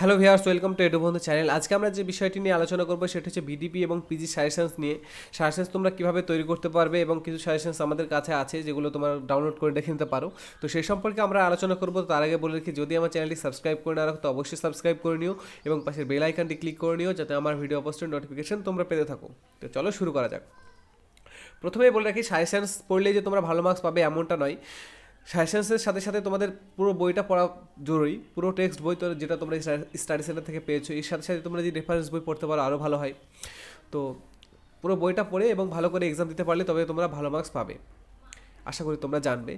Hello viewers welcome to Edu Bandhu channel আজকে আমরা যে বিষয়টি নিয়ে আলোচনা করব সেটা হচ্ছে বিডিপি এবং পিজি সাজেশনস নিয়ে। সাজেশনস তোমরা কীভাবে তৈরি করতে পারবে এবং কিছু সাজেশনস আমাদের কাছে আছে যেগুলো তোমরা ডাউনলোড করে দেখে নিতে পারো। তো সেই সম্পর্কে আমরা আলোচনা করব, তার আগে বলে রাখি, যদি আমার চ্যানেলটি সাবস্ক্রাইব করে না রাখো, তো অবশ্যই সাবস্ক্রাইব করে নিও এবং পাশের বেল আইকনটি ক্লিক করে নিও যাতে আমার ভিডিও পোস্টের নোটিফিকেশন তোমরা পেতে থাকো। তো চলো শুরু করা যাক। প্রথমেই বলে রাখি সাজেশনস পড়লেই যে তোমরা ভালো মার্কস পাবে এমনটা নয়। সাজেশনসের সাথে সাথে তোমাদের পুরো বইটা পড়া জরুরি। পুরো টেক্সট বই তো যেটা তোমরা স্টাডি সেন্টার থেকে পেয়েছ, এর সাথে সাথে তোমরা যদি রেফারেন্স বই পড়তে পারো আরও ভালো হয়। তো পুরো বইটা পড়ে এবং ভালো করে এক্সাম দিতে পারলে তবে তোমরা ভালো মার্কস পাবে। আশা করি তোমরা জানবে।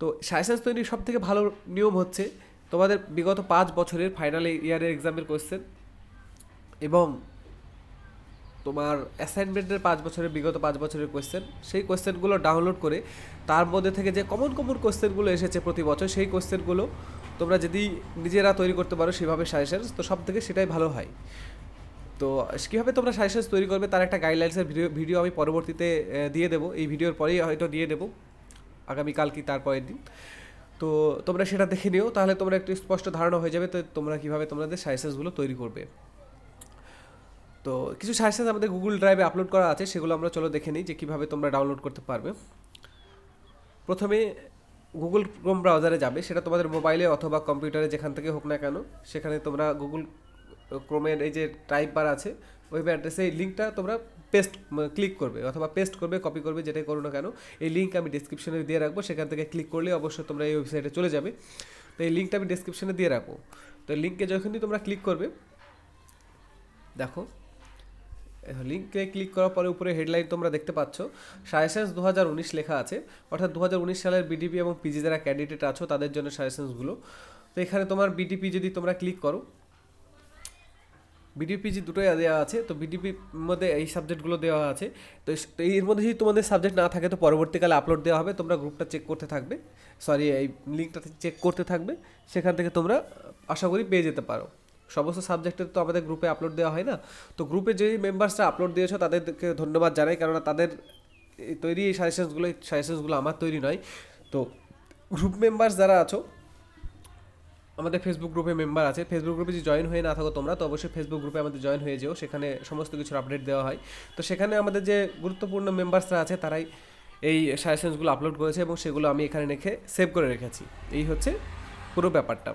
তো সাজেশনস তৈরির সব থেকে ভালো নিয়ম হচ্ছে তোমাদের বিগত পাঁচ বছরের ফাইনাল ইয়ারের এক্সামের কোয়েশ্চেন এবং তোমার অ্যাসাইনমেন্টের পাঁচ বছরের, বিগত পাঁচ বছরের কোয়েশ্চেন সেই কোয়েশ্চেনগুলো ডাউনলোড করে তার মধ্যে থেকে যে কমন কমন কোয়েশ্চেনগুলো এসেছে প্রতি বছর, সেই কোয়েশ্চেনগুলো তোমরা যদি নিজেরা তৈরি করতে পারো সেভাবে সাজেশনস তো সব থেকে সেটাই ভালো হয়। তো কীভাবে তোমরা সাজেশনস তৈরি করবে তার একটা গাইডলাইন্সের ভিডিও ভিডিও আমি পরবর্তীতে দিয়ে দেবো। এই ভিডিওর পরেই হয়তো দিয়ে দেবো। আগামীকাল কি তারপরের দিন। তো তোমরা সেটা দেখে নিও, তাহলে তোমরা একটু স্পষ্ট ধারণা হয়ে যাবে তো তোমরা কীভাবে তোমাদের সাজেশনসগুলো তৈরি করবে। তো কিছু সাজেশন আমাদের গুগল ড্রাইভে আপলোড করা আছে, সেগুলো আমরা চলো দেখে নিই যে কীভাবে তোমরা ডাউনলোড করতে পারবে। প্রথমে গুগল ক্রোম ব্রাউজারে যাবে, সেটা তোমাদের মোবাইলে অথবা কম্পিউটারে যেখান থেকে হোক না কেন, সেখানে তোমরা গুগল ক্রোমের এই যে টাইপ বার আছে ওয়েব অ্যাড্রেসে এই লিঙ্কটা তোমরা পেস্ট ক্লিক করবে অথবা পেস্ট করবে কপি করবে, যেটাই করো না কেন। এই লিঙ্ক আমি ডিসক্রিপশনে দিয়ে রাখব, সেখান থেকে ক্লিক করলে অবশ্যই তোমরা এই ওয়েবসাইটে চলে যাবে। তো এই লিঙ্কটা আমি ডিসক্রিপশনে দিয়ে রাখব। তো লিঙ্কে যখনই তোমরা ক্লিক করবে, দেখো লিঙ্কে ক্লিক করার পরে উপরে হেডলাইন তোমরা দেখতে পাচ্ছ। সাজেশনস দু লেখা আছে। অর্থাৎ দু হাজার উনিশ সালের বিডিপি এবং পিজি যারা ক্যান্ডিডেট আছো, তাদের জন্য সাজেশনসগুলো তো এখানে তোমার বিডিপি যদি তোমরা ক্লিক করো বিডিপিজি দুটোই দেওয়া আছে, তো বিডিপির মধ্যে এই সাবজেক্টগুলো দেওয়া আছে। তো এর মধ্যে যদি তোমাদের সাবজেক্ট না থাকে, তো পরবর্তীকালে আপলোড দেওয়া হবে। তোমরা গ্রুপটা চেক করতে থাকবে। সরি এই লিঙ্কটা চেক করতে থাকবে। সেখান থেকে তোমরা, আশা করি পেয়ে যেতে পারো। সমস্ত সাবজেক্টের তো আমাদের গ্রুপে আপলোড দেওয়া হয় না। তো গ্রুপে যে মেম্বার্সরা আপলোড দিয়েছ তাদেরকে ধন্যবাদ জানাই, কেননা তাদের তৈরি এই সাজেশনসগুলো এই সাজেশনসগুলো আমার তৈরি নয়। তো গ্রুপ মেম্বার্স যারা আছো, আমাদের ফেসবুক গ্রুপে মেম্বার আছে। ফেসবুক গ্রুপে যদি জয়েন হয়ে না থাকো তোমরা, তো অবশ্যই ফেসবুক গ্রুপে আমাদের জয়েন হয়ে যেও। সেখানে সমস্ত কিছুর আপডেট দেওয়া হয়। তো সেখানে আমাদের যে গুরুত্বপূর্ণ মেম্বার্সরা আছে, তারাই এই সাজেশনসগুলো আপলোড করেছে এবং সেগুলো আমি এখানে রেখে সেভ করে রেখেছি। এই হচ্ছে পুরো ব্যাপারটা।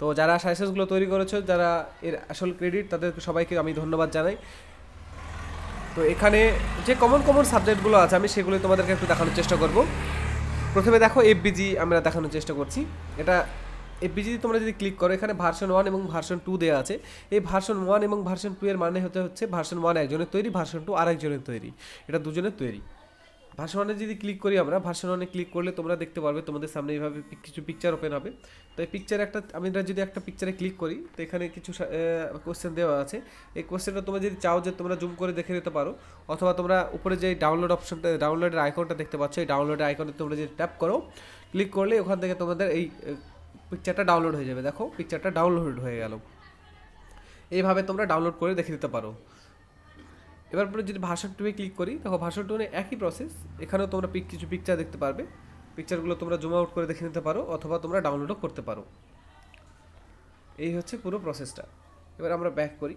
তো যারা সাজেশনসগুলো তৈরি করেছ, যারা এর আসল ক্রেডিট তাদের সবাইকে আমি ধন্যবাদ জানাই। তো এখানে যে কমন কমন সাবজেক্টগুলো আছে, আমি সেগুলো তোমাদেরকে একটু দেখানোর চেষ্টা করব। প্রথমে দেখো এফবিজি আমরা দেখানোর চেষ্টা করছি। এটা এফবিজি তোমরা যদি ক্লিক করো, এখানে ভার্সন ওয়ান এবং ভার্সন টু দেওয়া আছে। এই ভার্সন ওয়ান এবং ভার্সন টু এর মানে হতে হচ্ছে ভার্সন ওয়ান একজনের তৈরি ভার্সন টু আরেকজনের তৈরি। এটা দুজনের তৈরি। ভার্সন ওয়ানে যদি ক্লিক করি আমরা ভার্সন ওয়ানে ক্লিক করলে তোমরা দেখতে পারবে তোমাদের সামনে এইভাবে কিছু পিকচার ওপেন হবে। তো এই পিকচার একটা, আমি যদি একটা পিকচারে ক্লিক করি, তো এখানে কিছু কোশ্চেন দেওয়া আছে। এই কোশ্চেনটা তোমরা যদি চাও যে তোমরা জুম করে দেখে নিতে পারো, অথবা তোমরা উপরে যে ডাউনলোড অপশনটা ডাউনলোডের আইকনটা দেখতে পাচ্ছ, এই ডাউনলোডের আইকনে তোমরা যদি ট্যাপ করো ক্লিক করলে ওখান থেকে তোমাদের এই পিকচারটা ডাউনলোড হয়ে যাবে। দেখো পিকচারটা ডাউনলোড হয়ে গেল। এইভাবে তোমরা ডাউনলোড করে দেখে নিতে পারো। এবার পরে যদি ভাষণ টুয়ে ক্লিক করি, দেখো ভাষণ টুয়ে একই প্রসেস এখানেও তোমরা পিক কিছু পিকচার দেখতে পারবে। পিকচারগুলো তোমরা জুম আউট করে দেখে নিতে পারো, অথবা তোমরা ডাউনলোডও করতে পারো। এই হচ্ছে পুরো প্রসেসটা এবার আমরা ব্যাক করি।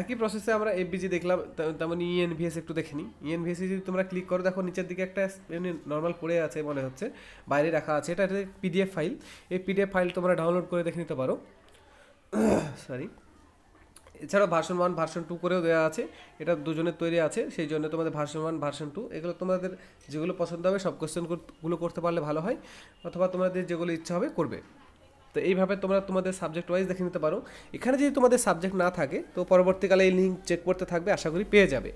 একই প্রসেসে আমরা এফবিজি দেখলাম তেমন ইএনভিএস একটু দেখে নিই। ইএনভিএসে যদি তোমরা ক্লিক করো, দেখো নিচের দিকে একটা এমনি নর্মাল পড়ে আছে মনে হচ্ছে, বাইরে রাখা আছে। এটা পিডিএফ ফাইল এই পিডিএফ ফাইল তোমরা ডাউনলোড করে দেখে নিতে পারো। সরি এছাড়াও ভার্সন ওয়ান ভার্সন টু করেও দেওয়া আছে। এটা দুজনের তৈরি আছে, সেই জন্য তোমাদের ভার্সন ওয়ান ভার্সন টু এগুলো তোমাদের যেগুলো পছন্দ হবে, সব কোশ্চেনগুলো করতে পারলে ভালো হয়, অথবা তোমাদের যেগুলো ইচ্ছা হবে করবে। তো এইভাবে তোমরা তোমাদের সাবজেক্ট ওয়াইজ দেখে নিতে পারো। এখানে যদি তোমাদের সাবজেক্ট না থাকে, তো পরবর্তীকালে এই লিঙ্ক চেক করতে থাকবে, আশা করি পেয়ে যাবে।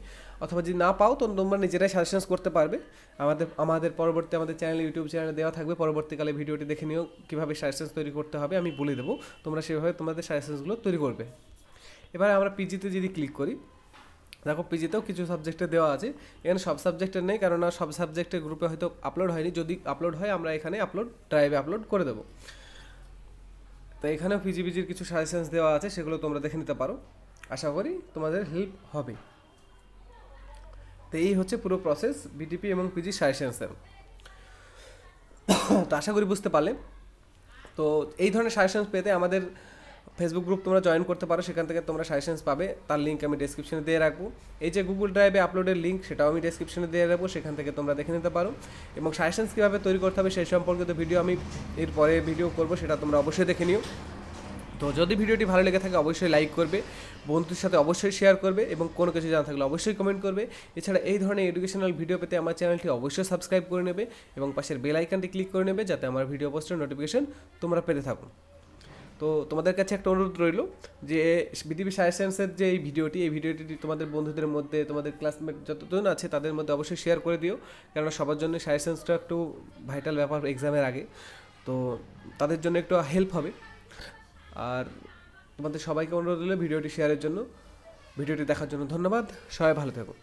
অথবা যদি না পাও, তো তোমরা নিজেরাই সাজেশনস করতে পারবে। আমাদের আমাদের পরবর্তী আমাদের চ্যানেল ইউটিউব চ্যানেলে দেওয়া থাকবে, পরবর্তীকালে ভিডিওটি দেখে নিও কীভাবে সাজেশনস তৈরি করতে হবে, আমি বলে দেবো। তোমরা সেভাবে তোমাদের সাজেশনসগুলো তৈরি করবে। এবারে আমরা পিজিতে যদি ক্লিক করি, দেখো পিজিতেও কিছু সাবজেক্টে দেওয়া আছে। এখানে সব সাবজেক্টের নেই, কেননা সব সাবজেক্টের গ্রুপে হয়তো আপলোড হয়নি। যদি আপলোড হয়, আমরা এখানে আপলোড ড্রাইভে আপলোড করে দেবো। তো এখানেও পিজিবিজির কিছু সাজেশনস দেওয়া আছে, সেগুলো তোমরা দেখে নিতে পারো। আশা করি তোমাদের হেল্প হবে। তো এই হচ্ছে পুরো প্রসেস বিটিপি এবং পিজি সাজেশনসের তো আশা করি বুঝতে পারলে। তো এই ধরনের সাজেশনস পেতে আমাদের ফেসবুক গ্রুপ তোমরা জয়েন করতে পারো, সেখান থেকে তোমরা সাজেশনস পাবে। তার লিঙ্ক আমি ডেসক্রিপশনে দিয়ে রাখব। এই যে গুগল ড্রাইভে আপলোডের লিঙ্ক সেটাও আমি ডেসক্রিপশনে দিয়ে রাখব, সেখান থেকে তোমরা দেখে নিতে পারো। এবং সাজেশনস কীভাবে তৈরি করতে হবে সেই সম্পর্কিত ভিডিও আমি এরপরে ভিডিও করব, সেটা তোমরা অবশ্যই দেখে নিও। তো যদি ভিডিওটি ভালো লেগে থাকে, অবশ্যই লাইক করবে, বন্ধুদের সাথে অবশ্যই শেয়ার করবে এবং কোনো কিছু জানা থাকলে অবশ্যই কমেন্ট করবে। এছাড়া এই ধরনের এডুকেশনাল ভিডিও পেতে আমার চ্যানেলটি অবশ্যই সাবস্ক্রাইব করে নেবে এবং পাশের বেল আইকনটি ক্লিক করে নেবে, যাতে আমার ভিডিও পোস্টের নোটিফিকেশন তোমরা পেতে থাকো। তো তোমাদের কাছে একটা অনুরোধ রইল যে বিডিবি সায়েন্সের যে এই ভিডিওটি এই ভিডিওটি তোমাদের বন্ধুদের মধ্যে, তোমাদের ক্লাসমেট যতজন আছে তাদের মধ্যে অবশ্যই শেয়ার করে দিও। কেননা সবার জন্য সায়েন্সটা একটু ভাইটাল ব্যাপার এক্সামের আগে। তো তাদের জন্য একটু হেল্প হবে। আর তোমাদের সবাইকে অনুরোধ হলো ভিডিওটি শেয়ারের জন্য। ভিডিওটি দেখার জন্য ধন্যবাদ। সবাই ভালো থাকো।